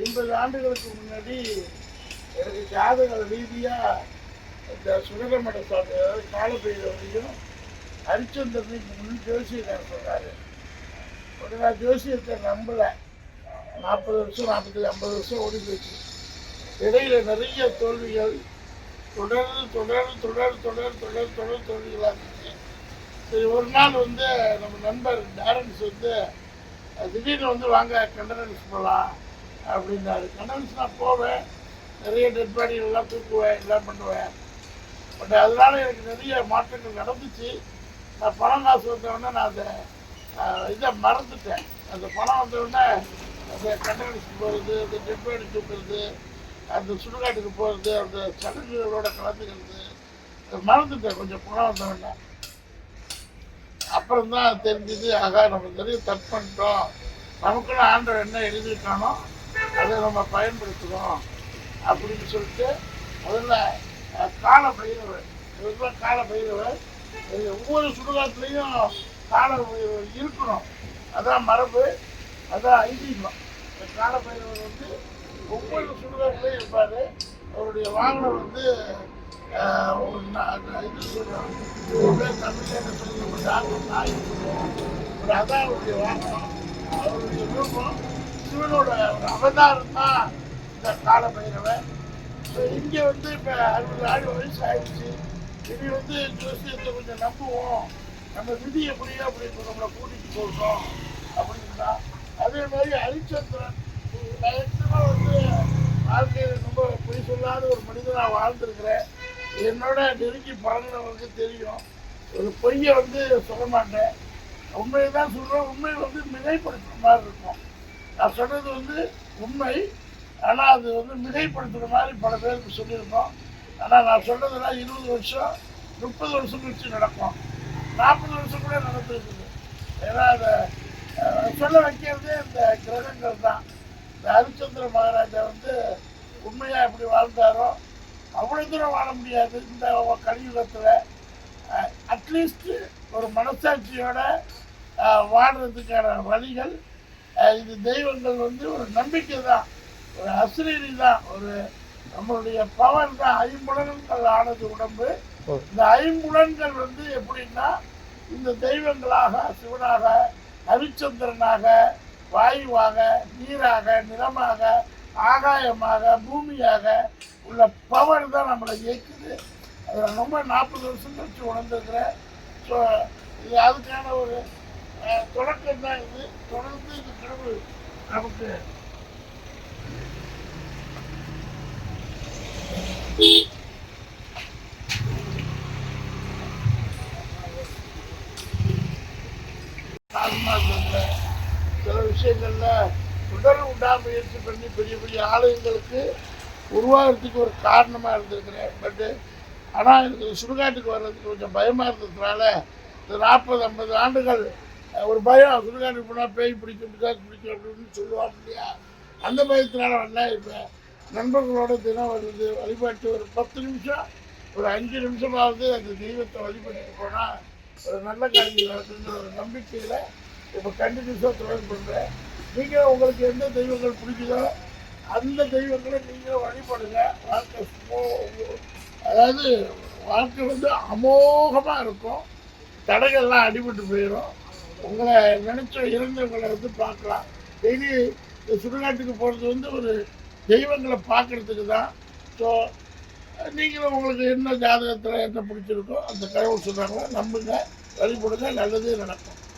ஐம்பது ஆண்டுகளுக்கு முன்னாடி எனக்கு ஜாதக ரீதியாக இந்த சுரகமட சாமி அதாவது காலபைரவரையும் ஹரிச்சந்திரனையும் முன் ஜோசியக்காரர் சொன்னார் உடனே நான் ஜோசியத்தை நம்பலை. நாற்பது வருஷம் நாற்பத்தி ஐம்பது வருஷம் ஓடி போச்சு. இடையில நிறைய தோல்விகள் தொடர்ந்து தொடர்ந்து தொடர் தொடர் தொடர் தொடர் தோல்விகளாக இருந்துச்சு சரி ஒரு நாள் வந்து நம்ம நண்பர் டேரன்ஸ் வந்து திடீர்னு வந்து வாங்க கண்டனன்ஸ் போகலாம் அப்படின்னாரு. கண்டனன்ஸ் நான் போவேன். நிறைய டெட் பாடிகள்லாம் தூக்குவேன் எல்லாம் பண்ணுவேன். பட் அதனால எனக்கு நிறைய மாற்றங்கள் நடந்துச்சு. நான் பணம் காசு வந்தவுடனே நான் அதை இதை மறந்துட்டேன். அந்த பணம் வந்தவுடனே அந்த கண்டனன்ஸ் போகிறது அந்த டெட் பாடி தூக்குறது அந்த சுடுகாட்டுக்கு போகிறது அந்த சடங்குகளோட கலந்துக்கிறது மறந்துட்டேன் கொஞ்சம் பணம் வந்தவுடனே அப்புறம் தான் தெரிஞ்சது ஆகா நம்ம நிறைய தப்பு பண்ணிட்டோம் நமக்குள்ள ஆண்டவர் என்ன எழுதிட்டானோ அதை நம்ம பயன்படுத்துகிறோம் அப்படின்னு சொல்லிட்டு முதல்ல கால பைரவர். இவருக்குலாம் கால பைரவர். ஒவ்வொரு சுடுகாட்டிலையும் கால இருக்கணும். அதான் மரபு அதான் ஐதீகம். இந்த கால பைரவர் வந்து ஒவ்வொரு சுடுகாட்டிலையும் இருப்பார். அவருடைய வாகனம் வந்து ஒரு இது ஒரு டாக்டர் நாய் சொல்லுவோம். ஒரு அதான் அவருடைய வாகனம். அவருடைய விருப்பம் சிவனோட அவதாரம் தான் இந்த கால பைரவன் இங்கே வந்து இப்போ அறுபது ஆண்டு வயசு ஆயிடுச்சு இனி வந்து ஜோசியத்தை கொஞ்சம் நம்புவோம். நம்ம விதி எப்படியோ அப்படி இப்போ நம்மளை கூட்டிகிட்டு போகிறோம் அப்படின்னா அதே மாதிரி ஹரிச்சந்திரன் பயங்கரமாக வந்து வாழ்க்கையில் ரொம்ப பொய் சொல்லாத ஒரு மனிதனாக வாழ்ந்துருக்கிறேன். என்னோட நெருங்கி பழகினவருக்கு தெரியும். ஒரு பொய்யை வந்து சொல்ல மாட்டேன். உண்மையை தான் சொல்கிறோம் உண்மை வந்து மிகைப்படுத்துகிற மாதிரி இருக்கும். நான் சொன்னது வந்து உண்மை. ஆனால் அது வந்து மிகைப்படுத்துகிற மாதிரி பல பேருக்கு சொல்லியிருக்கோம். ஆனால் நான் சொன்னதெல்லாம் இருபது வருஷம் முப்பது வருஷம் கழிச்சு நடக்கும். நாற்பது வருஷம் கூட நடந்துருக்குது. ஏன்னா அதை சொல்ல வைக்கிறதே இந்த கிரகங்கள் தான். இந்த ஹரிச்சந்திர மகாராஜா வந்து உண்மையாக எப்படி வாழ்ந்தாரோ அவ்வளோ தூரம் வாழ முடியாது இந்த கலியுகத்தில். அட்லீஸ்ட்டு ஒரு மனசாட்சியோட வாழ்கிறதுக்கான வாழ்றதுக்கான வழிகள் இது தெய்வங்கள் வந்து ஒரு நம்பிக்கை தான் ஒரு அசிரீரி தான் ஒரு நம்மளுடைய பவர் தான். ஐம்புலன்கள் ஆனது உடம்பு. இந்த ஐம்புலன்கள் வந்து எப்படின்னா இந்த தெய்வங்களாக சிவனாக ஹரிச்சந்திரனாக வாயுவாக நீராக நிலமாக ஆகாயமாக பூமியாக உள்ள பவர் தான் நம்மளை இயக்குது. அதை நான் ரொம்ப நாற்பது வருஷம் கழிச்சு உணர்ந்துருக்கிறேன். ஸோ இது அதுக்கான ஒரு தொடக்கம் தான் இது. தொடர்ந்து இந்த கடவுள் நமக்கு சில விஷயங்கள்ல உடல் உண்டாமுயற்சி பண்ணி பெரிய பெரிய ஆலயங்களுக்கு உருவாகிறதுக்கு ஒரு காரணமாக இருந்திருக்கிறேன். பட்டு ஆனால் எனக்கு சுடுகாட்டுக்கு வர்றதுக்கு கொஞ்சம் பயமாக இருந்ததுனால இந்த நாற்பது ஐம்பது ஆண்டுகள் ஒரு பயம். சுடுகாட்டுக்கு போனால் பேய் பிடிக்கும் பிசாசு பிடிக்கும் அப்படின்னு சொல்லுவாங்க இல்லையா? அந்த பயத்தினால வரல இப்போ நண்பர்களோட தினம் வருது. வழிபாட்டு ஒரு பத்து நிமிஷம் ஒரு அஞ்சு நிமிஷமாவது அந்த தெய்வத்தை வழிபட்டுட்டு போனால் ஒரு நல்ல காரியம் நடக்குன்ற ஒரு நம்பிக்கையில் இப்போ கண்டினியூஸாக தொடர்பு பண்ணுறேன் நீங்கள் உங்களுக்கு எந்த தெய்வங்கள் பிடிக்குதோ அந்த தெய்வங்களை நீங்கள் வழிபடுங்க. வாழ்க்கை அதாவது வாழ்க்கை வந்து அமோகமாக இருக்கும். தடைகள்லாம் அடிபட்டு போயிடும் உங்களை நினச்ச இறந்தவங்களை வந்து பார்க்கலாம். டெய்லி இந்த சுடுகாட்டுக்கு போகிறது வந்து ஒரு தெய்வங்களை பார்க்கறதுக்கு தான். ஸோ நீங்களும் உங்களுக்கு என்ன ஜாதகத்தில் என்ன பிடிச்சிருக்கோ அந்த கடவுள் சொல்கிறாங்களோ நம்புங்க வழிபடுங்க நல்லதே நடக்கும்.